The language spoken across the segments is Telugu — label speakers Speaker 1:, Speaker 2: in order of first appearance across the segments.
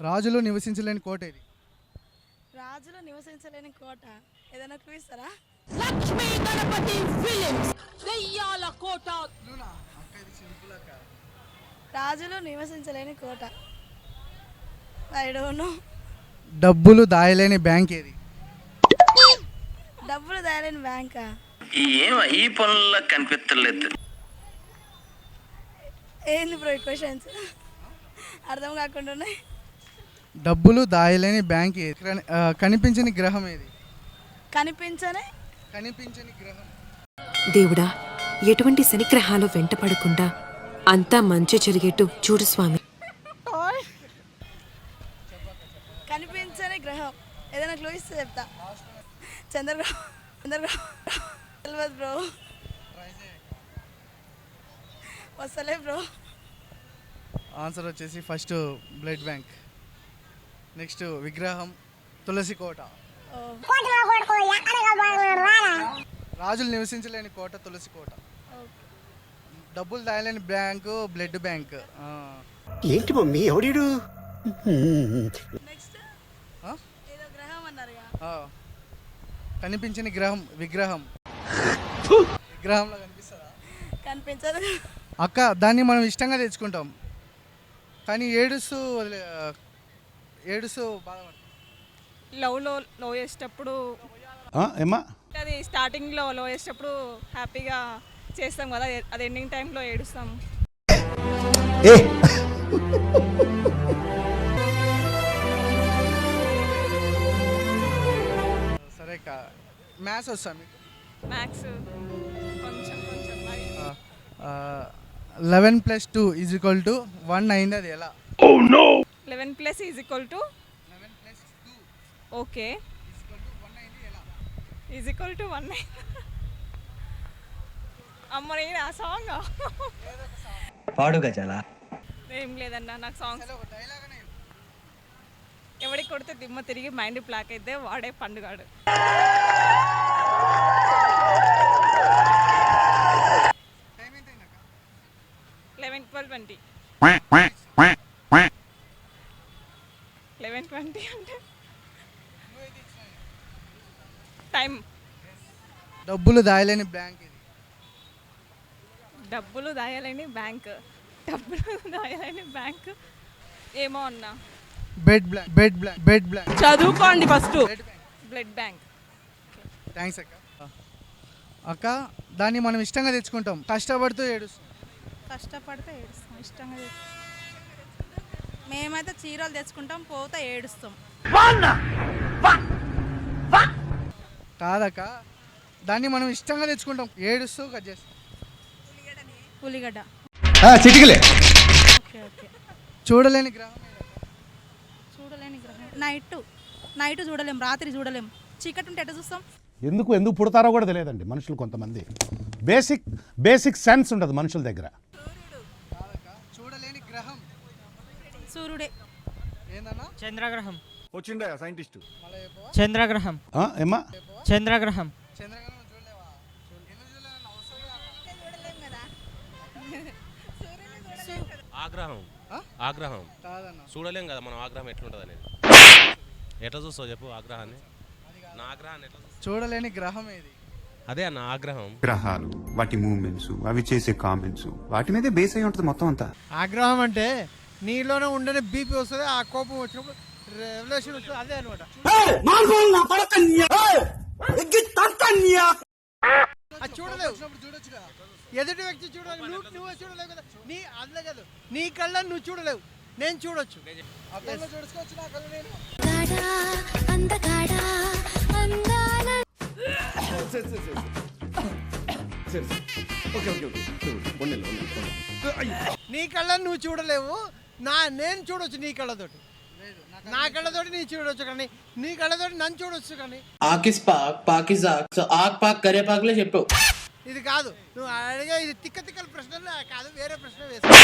Speaker 1: రాజులు నివసించలేని కోట ఇది.
Speaker 2: రాజులు నివసించలేని కోట. ఏదైనా క్లూ ఇస్తారా?
Speaker 3: లక్ష్మీ గణపతి ఫిలిమ్స్ దెయ్యాల కోట.
Speaker 2: రాజులు నివసించలేని కోట. ఐ డోంట్ నో
Speaker 1: డబ్బులు దాయలేని బ్యాంక్ ఏది?
Speaker 2: డబ్బులు దాయలేని బ్యాంకా?
Speaker 4: ఏం ఈ పనుల్లో కనిపించలేదు
Speaker 2: ఏంది బ్రో క్వశ్చన్స్ అర్థం కాకుండా ఉన్నాయి
Speaker 1: డబ్బులు దాయలేని బ్యాంక్ ఏది కని- ఆ, కనిపించని గ్రహం ఏది?
Speaker 2: కనిపించనే?
Speaker 1: కనిపించని గ్రహం.
Speaker 5: దేవుడా ఎటువంటి శనిగ్రహాలు వెంటపడకుండా అంతా మంచి జరిగేట్టు చూడు స్వామి.
Speaker 2: కనిపించని గ్రహం. ఏదైనా క్లూ ఇస్తే చెప్తా. చంద్రగ్రహం. చంద్రగ్రహం. తెలియదు బ్రో. వస్తలే బ్రో.
Speaker 1: ఆన్సర్ వచ్చేసి ఫస్ట్ బ్లడ్ బ్యాంక్. నెక్స్ట్ విగ్రహం తులసి కోట. రాజులు నివసించలేని కోట తులసి కోట. డబ్బులు దాయలేని బ్యాంకు బ్లడ్ బ్యాంక్. ఆ.
Speaker 6: ఏంటి మమ్మీ
Speaker 1: ఆ. కనిపించని గ్రహం విగ్రహం. విగ్రహంలో కనిపిస్తుందా?
Speaker 2: కనిపించదు.
Speaker 1: అక్క దాన్ని మనం ఇష్టంగా తెచ్చుకుంటాం. కానీ ఏడుస్తూ వదిలే ఏడుస్తూ బాధపడతాం
Speaker 7: లవ్లో లో చేసేటప్పుడు అది స్టార్టింగ్లో లో చేసేటప్పుడు హ్యాపీగా చేస్తాం కదా అది- ఎండింగ్ టైంలో ఏడుస్తాం.
Speaker 8: ఏ!
Speaker 1: సరే అక్క మ్యాథ్స్ వస్తా మీకు.
Speaker 7: మ్యాథ్స్ కొంచెం కొంచెం
Speaker 1: eleven plus two is equal to one అయింది అది ఎలా
Speaker 7: eleven plus is equal to? Okay. Is equal to one అమ్మ నేను ఆ సాంగ్
Speaker 6: పాడు గజాల.
Speaker 7: ఏం లేదన్నా నాకు సాంగ్స్ ఎవడికి కొడితే దిమ్మ తిరిగి మైండ్ బ్లాక్ అయితే వాడే పండుగాడు eleven twelve twenty. Eleven twenty అంటే? టైం
Speaker 1: డబ్బులు దాయలేని బ్యాంక్ ఇది.
Speaker 7: డబ్బులు దాయాలని బ్యాంక్. డబ్బులు దాయాలని బ్యాంక్. ఏమో అన్నా.
Speaker 1: Bed blank bed blank bed blank
Speaker 7: చదువుకోండి ఫస్ట్. Blood bank.
Speaker 1: థ్యాంక్స్ అక్క. అక్క దాన్ని మనం ఇష్టంగా తెచ్చుకుంటాం. కష్టపడుతూ ఏడుస్తాం.
Speaker 9: కష్టపడితే ఏడుస్తాం ఇష్టంగా మేమైతే చీరలు తెచ్చుకుంటాం పోతే ఏడుస్తాం.
Speaker 1: కాదక్క దాన్ని మనం ఇష్టంగా తెచ్చుకుంటాం ఏడుస్తూ కట్ చేస్తాం.
Speaker 9: ఉల్లిగడ్డ
Speaker 8: చిటికలే.
Speaker 9: Okay okay.
Speaker 1: చూడలేని గ్రహం?
Speaker 9: చూడలేని గ్రహం. నైట్ నైట్ చూడలేం రాత్రి చూడలేం. చీకటి ఉంటే ఎట్ట చూస్తాం?
Speaker 8: ఎందుకు ఎందుకు పుడతారో కూడా తెలియదండి మనుషులు కొంతమంది. బేసిక్ బేసిక్ సెన్స్ ఉండదు మనుషుల దగ్గర
Speaker 1: కాదక్క చూడలేని గ్రహం
Speaker 9: సూర్యుడే
Speaker 1: ఏందన్నా?
Speaker 10: చంద్రగ్రహం.
Speaker 11: వచ్చిండా సైంటిస్ట్.
Speaker 10: చంద్రగ్రహం.
Speaker 8: ఆ, ఏమ్మా?
Speaker 10: చంద్రగ్రహం.
Speaker 1: చూడలేవా.
Speaker 12: ఆగ్రహం.
Speaker 1: ఆ?
Speaker 12: ఆగ్రహం. చూడలేం కదా మనం ఆగ్రహం ఎట్లుంటుంది అనేది ఎట్లా చూస్తావు చెప్పు ఆగ్రహాన్ని? నా ఆగ్రహాన్ని ఎట్లా
Speaker 1: చూడలేని గ్రహం ఏది?
Speaker 12: అదే అన్న ఆగ్రహం.
Speaker 11: గ్రహాలు వాటి మూమెంట్స్ అవి చేసే కామెంట్స్ వాటి మీదే బేస్ అయి ఉంటుంది మొత్తం అంతా.
Speaker 10: ఆగ్రహం అంటే నీలోనే ఉండని బీపీ వస్తుంది ఆ కోపం వచ్చినప్పుడు రెవల్యూషన్ వస్తుంది అదే అనమాట. అది చూడలేవు
Speaker 1: వచ్చినప్పుడు చూడొచ్చు కదా
Speaker 10: ఎదుటి వ్యక్తి చూడలేవు నువ్వు నువ్వే చూడలేవు కదా. నీ అందులో కాదు నీ కళ్ళ నువ్వు చూడలేవు. నేను చూడొచ్చు.
Speaker 1: అద్దంలో చూడుకోవచ్చు నా కళ్ళు నేను.
Speaker 10: నీ కళ్ళ నువ్వు చూడలేవు. నా నేను చూడొచ్చు నీ కళ్ళతోటి. నా కళ్ళతోటి నీ చూడొచ్చు కానీ నీ కళ్ళతోటి నన్ను చూడొచ్చు కానీ.
Speaker 6: ఆకిస్ పాక్ పాకిజాక్ సో ఆక్ పాక్ కరే పాక్లే చెప్పావు
Speaker 10: ఇది కాదు నువ్వు అడిగే ఇది తిక్క తిక్కల ప్రశ్నలు కాదు వేరే ప్రశ్న వేసుకో.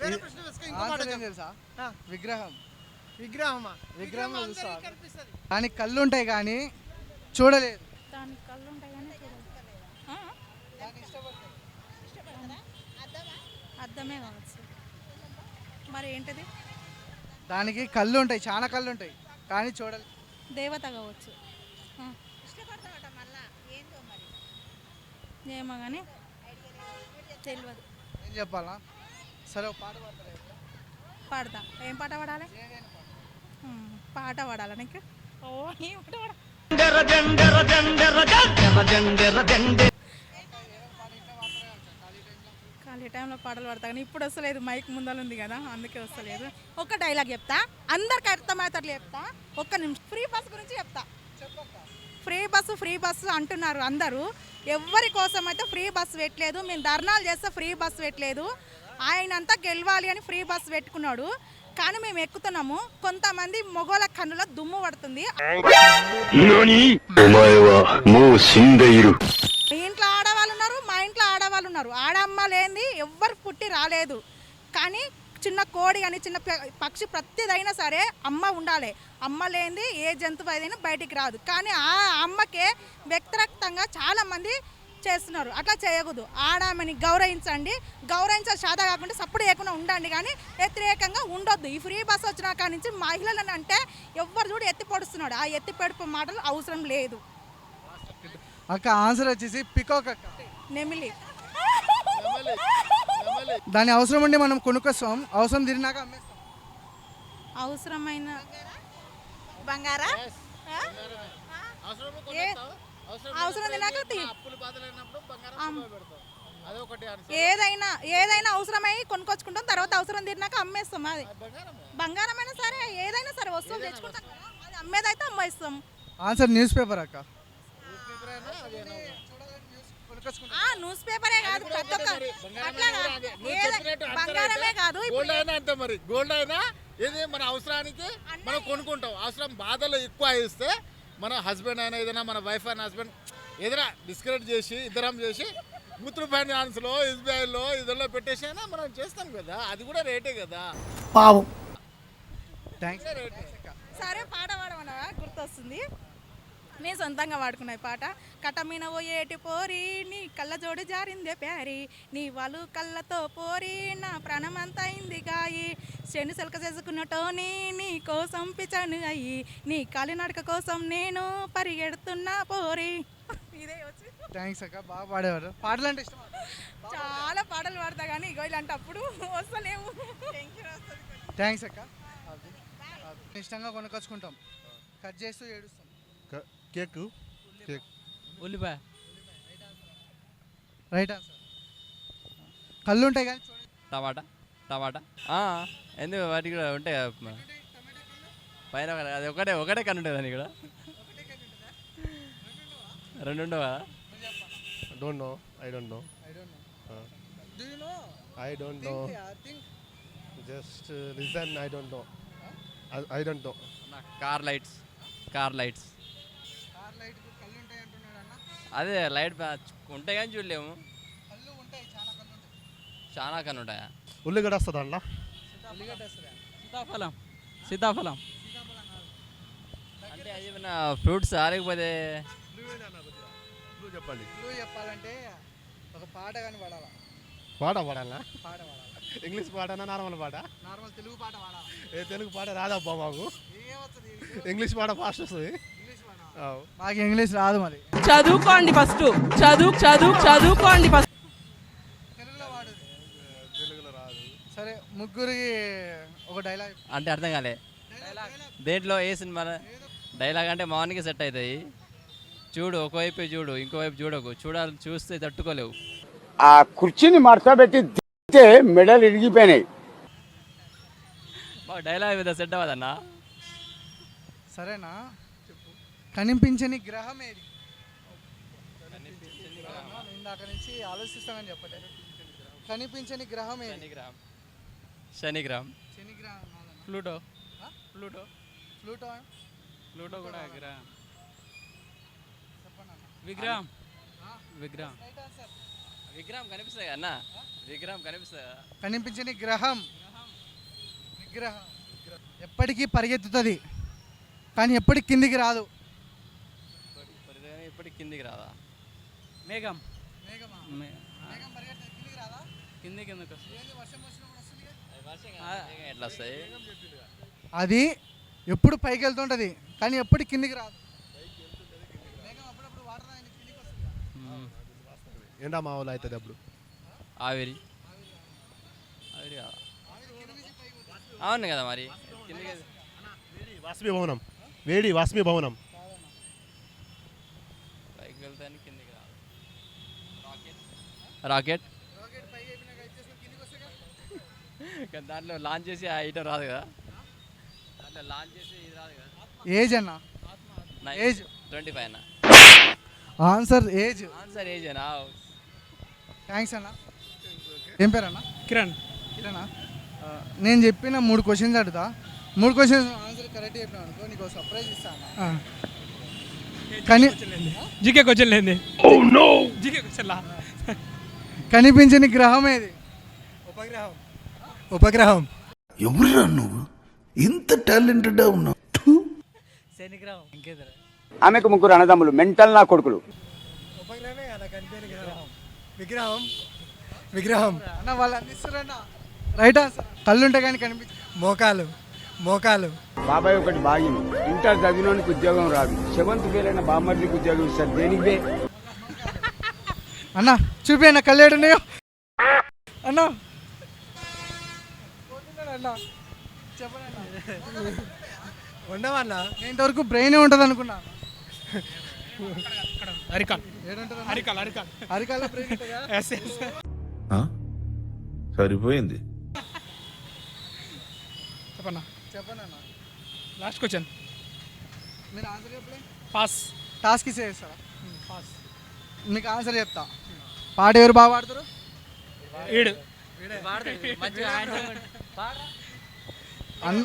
Speaker 10: వేరే ప్రశ్న వేసుకో ఇంకో మాట
Speaker 1: ఆన్సర్ ఏం
Speaker 10: చెప్పు.
Speaker 1: తెలుసా?
Speaker 10: ఆ,
Speaker 1: విగ్రహం.
Speaker 10: విగ్రహమా?
Speaker 1: విగ్రహం
Speaker 10: అందరికీ
Speaker 1: చూస్తా.
Speaker 10: కనిపిస్తది.
Speaker 1: దానికి కళ్ళు ఉంటాయి కానీ చూడలేదు.
Speaker 9: దానికి కళ్ళు ఉంటాయి కానీ అర్థమే కావచ్చు. మరి ఏంటిది?
Speaker 1: దానికి కళ్ళు ఉంటాయి చాలా కళ్ళు ఉంటాయి. కానీ చూడాలి.
Speaker 9: దేవత కావచ్చు. ఆ. ఏమో కానీ తెలియదు
Speaker 1: ఏం చెప్పాలా? సరే ఒక పాట పాడతారా?
Speaker 9: పాడతా. ఏం పాట పాడాలి? ఉమ్, పాట పాడాలా నీకు? ఓ ఏం పాట పాడాలి ఖాళీ టైంలో పాటలు పడతా కానీ ఇప్పుడు వస్తలేదు మైక్ ముందర ఉంది కదా అందుకే వస్తలేదు ఒక డైలాగ్ చెప్తా అందరికి అర్థమవుతాట్లు చెప్తా ఒక్క నిమిషం ఫ్రీ బస్ గురించి చెప్తా ఫ్రీ బస్సు ఫ్రీ బస్సు అంటున్నారు అందరూ ఎవరి కోసం అయితే ఫ్రీ బస్సు పెట్టలేదు మేము ధర్నాలు చేస్తే ఫ్రీ బస్సు పెట్టలేదు ఆయన అంతా గెలవాలి అని ఫ్రీ బస్సు పెట్టుకున్నాడు కానీ మేము ఎక్కుతున్నాము కొంతమంది మొగోల కన్నుల దుమ్ము పడుతుంది మీ ఇంట్లో ఆడవాళ్ళు ఉన్నారు మా ఆడవాళ్ళు ఉన్నారు. ఆడమ్మ లేనిది ఎవ్వరు పుట్టి రాలేదు. కానీ చిన్న కోడి కానీ చిన్న పక్షి ప్రతిదైనా సరే అమ్మ ఉండాలి. అమ్మ లేనిది ఏ జంతువు ఏదైనా బయటికి రాదు. కానీ ఆ అమ్మకే వ్యక్తిరక్తంగా చాలామంది చేస్తున్నారు. అట్లా చేయకూడదు. ఆడామని గౌరవించండి. గౌరవించే శాత కాకుండా సప్పుడు చేయకుండా ఉండండి. కానీ వ్యతిరేకంగా ఉండొద్దు. ఈ ఫ్రీ బస్ వచ్చిన కాడి నుంచి మహిళలను అంటే ఎవ్వరు చూడు ఎత్తి పొడుస్తున్నాడు. ఆ ఎత్తి పెడుపు మాటలు అవసరం లేదు.
Speaker 1: అక్క ఆన్సర్ వచ్చేసి పికాక్ అక్క.
Speaker 9: నెమిలి.
Speaker 1: దాని అవసరం ఉండి మనం కొనుక్కొస్తాం. అవసరం తిరిగినాక అమ్మేస్తాం.
Speaker 9: అవసరమైన బంగారా? అవసరం. ఏదైనా ఏదైనా అవసరమై కొనుక్కొచ్చుకుంటాం. తర్వాత అవసరం తీరినాక అమ్మేస్తాం అది. బంగారమైనా సరే ఏదైనా సరే వస్తువులు తెచ్చుకుంటాం కదా. అది అమ్మేదైతే అమ్మేస్తాం.
Speaker 1: ఆన్సర్ న్యూస్ పేపర్ అక్క
Speaker 9: ఆ న్యూస్ పేపరే కాదు ప్రతి ఒక్క అట్లా కాదు. ఏదై- బంగారమే కాదు ఇప్పుడు
Speaker 13: గోల్డ్ అయినా అంతే మరి. గోల్డ్ అయినా ఇది మన అవసరానికి మనం కొనుక్కుంటాం. అవసరం బాధలు ఎక్కువ ఇస్తే మన హస్బెండ్ అయినా ఏదైనా మన వైఫ్ అయినా హస్బెండ్ ఏదైనా డిస్కరేట్ చేసి ఇద్దరం చేసి ముత్రు ఫైనాన్స్లో ఎస్బీఐలో ఇదిలో పెట్టేసి అయినా మనం చేస్తాం కదా. అది కూడా రేటే కదా.
Speaker 1: థ్యాంక్స్
Speaker 9: సరే పాట పాడమన్నావా? గుర్తొస్తుంది. నేను సొంతంగా పాడుకున్నా ఈ పాట. కటమిన పోయేటి పోరి నీ కళ్ళ జోడు జారిందే ప్యారి. నీ వాళ్ళు కళ్ళతో పోరి నా ప్రాణమంతా అయింది గాయి. శని సెలక చేసుకున్నటోని నీ కోసం పిచాను అయ్యి. నీ కాలినడక కోసం నేను పరిగెడుతున్నా పోరి. ఇదే వచ్చి.
Speaker 1: థ్యాంక్స్ అక్క బాగా పాడేవారు. పాటలు అంటే ఇష్టం
Speaker 9: చాలా పాటలు పాడతా కానీ ఇగో ఇలాంటప్పుడు వస్తలేవు.
Speaker 1: థ్యాంక్స్ అక్క. ఇష్టంగా కొనుక్కొచ్చుకుంటాం కట్ చేస్తూ ఏడుస్తాం.
Speaker 14: కేక్? కేక్.
Speaker 15: ఉల్లిపాయ.
Speaker 1: రైట్? ఆన్సర్ కళ్ళు ఉంటాయి కానీ
Speaker 15: టమాటా టమాటా. ఆ, ఎందుకు వాటికి కూడా ఉంటాయి? పైన ఒక- అది ఒకటే ఒకటే కన్ను ఉంటుంది దానికి కూడా? రెండు ఉండవా?
Speaker 12: Don't know I don't know
Speaker 1: I don't know do you know
Speaker 12: I don't
Speaker 1: think think
Speaker 12: just listen I don't know I don't know
Speaker 15: car lights car lights అదే లైట్ ఉంటాయి కానీ చూడలేము.
Speaker 1: చాలా
Speaker 15: కన్ను ఉంటాయా
Speaker 14: ఉల్లిగడ్డ వస్తుంది
Speaker 1: వస్తుందా
Speaker 15: సీతాఫలం. సీతాఫలం. అంటే అది ఏమైనా ఫ్రూట్స్ లేకపోతే
Speaker 14: చెప్పండి
Speaker 1: చెప్పాలంటే ఒక పాట కానీ పాడాలా?
Speaker 14: పాట పాడాలా?
Speaker 1: పాట పాడాలా?
Speaker 14: ఇంగ్లీష్ పాటనా నార్మల్ పాట?
Speaker 1: నార్మల్ తెలుగు పాట పాడాలా?
Speaker 14: ఏ తెలుగు పాట రాదబ్బా మాకు? ఇంగ్లీష్ పాట ఫాస్ట్ వస్తుంది.
Speaker 1: మాకు ఇంగ్లీష్ రాదు మరి.
Speaker 16: చదువుకోండి ఫస్ట్. చదువు చదువు చదువుకోండి ఫస్ట్.
Speaker 1: తెలుగులో పాడు.
Speaker 14: తెలుగులో రాదు
Speaker 1: సరే ముగ్గురికి ఒక డైలాగ్
Speaker 15: అంటే అర్థం కాలే. దేంట్లో ఏ సినిమా? డైలాగ్ అంటే మార్నింగ్ సెట్ అవుతాయి చూడు ఒకవైపు చూడు ఇంకోవైపు చూడకు. చూడాలి చూస్తే తట్టుకోలేవు.
Speaker 13: ఆ కుర్చీని మడతబెట్టి దిగితే మెడలు ఇరిగిపోయినాయి.
Speaker 15: డైలాగ్ మీద సెట్ అవ్వదన్నా?
Speaker 1: సరేనా? కనిపించని గ్రహం ఏది? ఇందాక నుంచి ఆలోచిస్తామని కనిపించని గ్రహం ఏది?
Speaker 15: శనిగ్రహం శనిగ్రహం
Speaker 1: శని గ్రహం.
Speaker 15: ప్లూటో? ప్లూటో.
Speaker 1: ప్లూటో?
Speaker 15: ప్లూటో కూడా గ్రహం. విగ్రహం? విగ్రహం. విగ్రహం కనిపిస్తుంది అన్న? విగ్రహం కనిపిస్తుంది
Speaker 1: కనిపించని గ్రహం. విగ్రహం. ఎప్పటికీ పరిగెత్తుతుంది. కానీ ఎప్పటికి కిందికి రాదు.
Speaker 15: కిందికి రాదా?
Speaker 10: మేఘం.
Speaker 1: కిందికి
Speaker 10: ఎందుకు వస్తుంది?
Speaker 15: ఎట్లా వస్తాయి
Speaker 1: అది ఎప్పుడు పైకి వెళ్తుంటుంది కానీ ఎప్పుడు కిందికి రాదు. మేఘం అప్పుడప్పుడు వాటర్ తాగి కిందికి వస్తుంది?
Speaker 10: ఎండా మా వాళ్ళు అవుతుంది అప్పుడు.
Speaker 15: ఆవిరి. ఆవిరి కాదా? అవును కదా మరి. కిందికి
Speaker 10: వాస్మి భవనం. వేడి వాస్మి భవనం.
Speaker 15: పైకి వెళ్తాను కిందికి రాదు రాకెట్.
Speaker 1: రాకెట్? పైకి అయిపోయినాక ఇచ్చేసుకొని కిందికి వస్తే కదా.
Speaker 15: కానీ దాంట్లో లాంచ్ చేసి ఆ ఐటమ్ రాదు కదా? దాంట్లో లాంచ్ చేసి ఇది రాదు కదా.
Speaker 1: ఏజ్ అన్న? ఏజ్
Speaker 15: ట్వంటీ ఫైవ్ అన్న.
Speaker 1: ఆన్సర్ ఏజ్
Speaker 15: ఆన్సర్ ఏజ్ అన్నా
Speaker 1: థ్యాంక్స్ అన్న. ఏం పేరు అన్న?
Speaker 16: కిరణ్.
Speaker 1: కిరణా? నేను చెప్పిన మూడు క్వశ్చన్స్ అడుగుతా. మూడు క్వశ్చన్స్ ఆన్సర్ కరెక్ట్ చెప్పినా అనుకో నీకు సర్ప్రైజ్ ఇస్తాను కానీ
Speaker 16: జీకే క్వశ్చన్ లేని జీకే క్వశ్చన్ లా
Speaker 1: కనిపించని గ్రహం ఏది?
Speaker 10: ఉపగ్రహం. ఉపగ్రహం.
Speaker 13: ఎవరురా నువ్వు? ఇంత టాలెంటెడ్ ఉన్నావు.
Speaker 11: ఆమెకు ముగ్గురు అన్నదమ్ములు మెంటల్ నా కొడుకులు.
Speaker 10: ఉపగ్రహమే కదా కనిపించని గ్రహం విగ్రహం. విగ్రహం.
Speaker 1: అన్న వాళ్ళు అందిస్తారన్న రైట్ ఆన్సర్ కళ్ళు ఉంటే కానీ కనిపించ
Speaker 10: మోకాలు. మోకాలు.
Speaker 11: బాబాయ్ ఒకటి బాగింది ఇంటర్ చదివినోనికి ఉద్యోగం రాదు. సెవెంత్ ఫెయిల్ అయిన బామ్మర్దికి ఉద్యోగం ఇస్తారు. దేనికి
Speaker 1: అన్న చూపి అన్న కళ్ళు ఏడున్నాయో అన్న.
Speaker 10: ఉండవన్నా?
Speaker 1: నేను ఇంతవరకు బ్రెయిన్ ఉంటుంది అనుకున్నా
Speaker 16: అరికాల్ అరికాల్. అరికాల్
Speaker 1: అరికాల
Speaker 13: సరిపోయింది.
Speaker 16: చెప్పన్నా.
Speaker 1: చెప్పండి అన్న
Speaker 16: లాస్ట్ క్వశ్చన్
Speaker 1: మీరు ఆన్సర్ చెప్పలే.
Speaker 16: పాస్
Speaker 1: టాస్క్ ఇచ్చేస్తారా
Speaker 16: పాస్
Speaker 1: మీకు ఆన్సర్ చెప్తా. పాట ఎవరు బాగా పాడతారు?
Speaker 16: ఏడు
Speaker 1: అన్న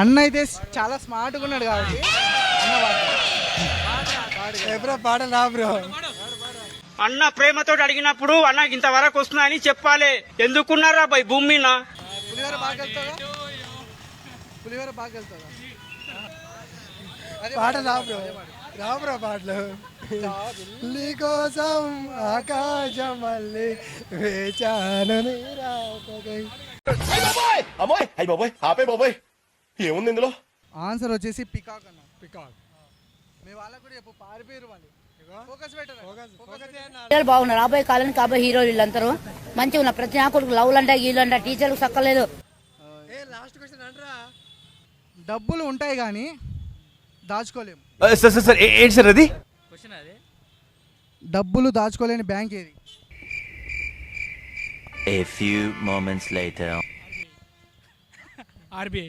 Speaker 1: అన్న అయితే చాలా స్మార్ట్గా ఉన్నాడు కాబట్టి అన్న పాడతాడు.
Speaker 10: ఎప్పుడో పాట రా బ్రో?
Speaker 11: అన్న ప్రేమతో అడిగినప్పుడు అన్న ఇంతవరకు వస్తుందని చెప్పాలి. ఎందుకున్నారా బై భూమి మీద?
Speaker 1: పులిహోర బాగా వెళ్తుందా?
Speaker 10: పాట రా బ్రో. రా బ్రో పాటలు. నీ కోసం ఆకాశమల్లి వేచాను. నీ.
Speaker 13: అమ్మాయి! అయ్యి బాబోయ్! ఆపే బాబోయ్! ఏముంది ఇందులో?
Speaker 1: ఆన్సర్ వచ్చేసి పికాక్ అన్న.
Speaker 10: పికాక్
Speaker 1: మీ వాళ్ళకు కూడా చెప్పు పారిపోయారు వాళ్ళు ఫోకస్ పెట్టరు?
Speaker 10: ఫోకస్
Speaker 2: బాగున్నారు. రాబోయే కాలానికి కాబోయే హీరోలు వీళ్ళందరూ మంచిగా ఉన్నారు ప్రతి నాకుడు లవ్లు అంట గీళ్ళు అంట టీచర్లకు సక్కలేదు
Speaker 10: ఏ లాస్ట్ క్వశ్చన్ అంటరా?
Speaker 1: డబ్బులు ఉంటాయి కానీ దాచుకోలేము.
Speaker 11: సార్ సార్ సార్ ఏంటి సార్ అది?
Speaker 15: క్వశ్చన్ అది?
Speaker 1: డబ్బులు దాచుకోలేని బ్యాంక్ ఏది?
Speaker 11: A few moments later.
Speaker 16: RBI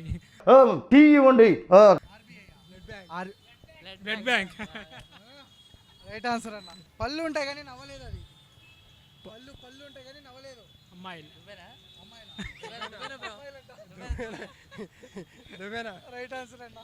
Speaker 13: tea ఇవ్వండి
Speaker 1: or
Speaker 16: blood bank
Speaker 1: right answer అన్న. పళ్ళు ఉంటాయి కానీ నవ్వలేదు అది. పళ్ళు పళ్ళు ఉంటాయి కానీ నవ్వలేదు.
Speaker 16: అమ్మాయిలు.
Speaker 10: నువ్వేనా
Speaker 1: రైట్ ఆన్సర్ అన్నా